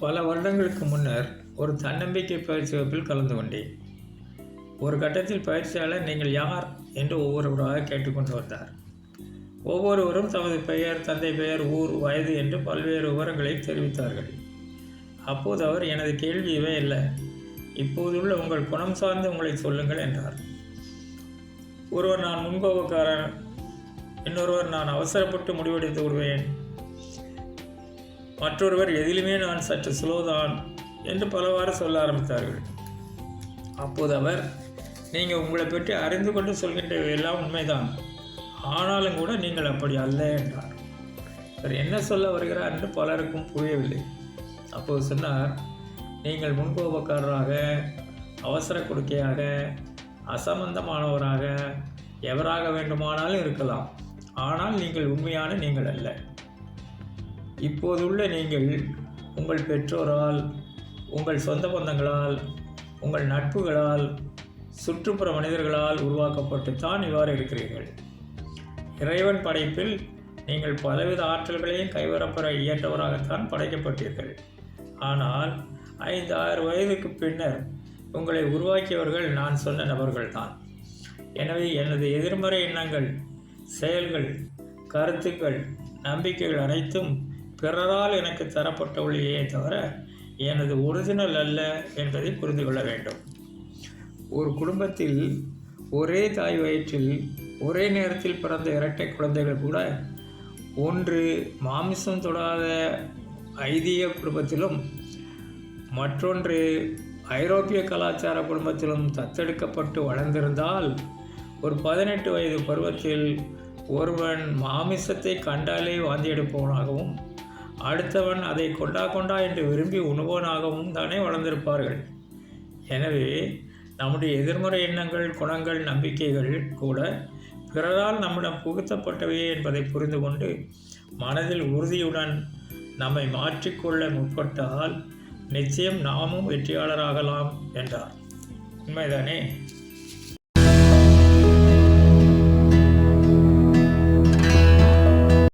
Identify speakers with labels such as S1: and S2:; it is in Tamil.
S1: பல வருடங்களுக்கு முன்னர் ஒரு தன்னம்பிக்கை பயிற்சி வகுப்பில் கலந்து கொண்டேன். ஒரு கட்டத்தில் பயிற்சியாளர் நீங்கள் யார் என்று ஒவ்வொருவராக கேட்டுக்கொண்டு வந்தார். ஒவ்வொருவரும் தமது பெயர் தந்தை பெயர் ஊர் வயது என்று பல்வேறு விவரங்களை தெரிவித்தார்கள். அப்போது அவர் எனது கேள்வி இவை அல்ல. இப்போதுள்ள உங்கள் குணம் சார்ந்து உங்களை சொல்லுங்கள் என்றார். ஒருவர் நான் முன்கோபக்காரன். இன்னொருவர் நான் அவசரப்பட்டு முடிவெடுத்து விடுவேன். மற்றொருவர் எதிலுமே நான் சற்று ஸ்லோதான் என்று பலவாறு சொல்ல ஆரம்பித்தார்கள். அப்போது அவர் நீங்கள் உங்களை பற்றி அறிந்து கொண்டு சொல்கின்றவை எல்லாம் உண்மைதான். ஆனாலும் கூட நீங்கள் அப்படி அல்ல என்றார். அவர் என்ன சொல்ல வருகிறார் என்று பலருக்கும் புரியவில்லை. அப்போது சொன்னார் நீங்கள் முன்கோபக்காரராக அவசர கொடுக்கையாக அசம்பந்தமானவராக எவராக வேண்டுமானாலும் இருக்கலாம். ஆனால் நீங்கள் உண்மையான நீங்கள் அல்ல. இப்போதுள்ள நீங்கள் உங்கள் பெற்றோரால் உங்கள் சொந்த பந்தங்களால் உங்கள் நட்புகளால் சுற்றுப்புற மனிதர்களால் உருவாக்கப்பட்டு தான் இவ்வாறு இருக்கிறீர்கள். இறைவன் படைப்பில் நீங்கள் பலவித ஆற்றல்களையும் கைவரப்பெற இயற்றவராகத்தான் படைக்கப்பட்டீர்கள். ஆனால் ஐந்து ஆறு வயதுக்கு பின்னர் உங்களை உருவாக்கியவர்கள் நான் சொன்ன நபர்கள்தான். எனவே எனது எதிர்மறை எண்ணங்கள் செயல்கள் கருத்துக்கள் நம்பிக்கைகள் அனைத்தும் பிறரால் எனக்கு தரப்பட்ட தவிர எனது ஒரிஜினல் அல்ல என்பதை புரிந்து கொள்ள வேண்டும். ஒரு குடும்பத்தில் ஒரே தாய் வயிற்றில் ஒரே நேரத்தில் பிறந்த இரட்டை குழந்தைகள் கூட ஒன்று மாமிசம் தொடாத ஐதிய குடும்பத்திலும் மற்றொன்று ஐரோப்பிய கலாச்சார குடும்பத்திலும் தத்தெடுக்கப்பட்டு வளர்ந்திருந்தால் ஒரு பதினெட்டு வயது பருவத்தில் ஒருவன் மாமிசத்தை கண்டாலே வாந்தி எடுப்பவனாகவும் அடுத்தவன் அதை கொண்டா கொண்டா என்று விரும்பி உண்பவனாகவும் தானே வளர்ந்திருப்பார்கள். எனவே நம்முடைய எதிர்மறை எண்ணங்கள் குணங்கள் நம்பிக்கைகள் கூட பிறரால் நம்மிடம் புகுத்தப்பட்டவையே என்பதை புரிந்து கொண்டு மனதில் உறுதியுடன் நம்மை மாற்றிக்கொள்ள முற்பட்டால் நிச்சயம் நாமும் வெற்றியாளராகலாம் என்றார். உண்மைதானே?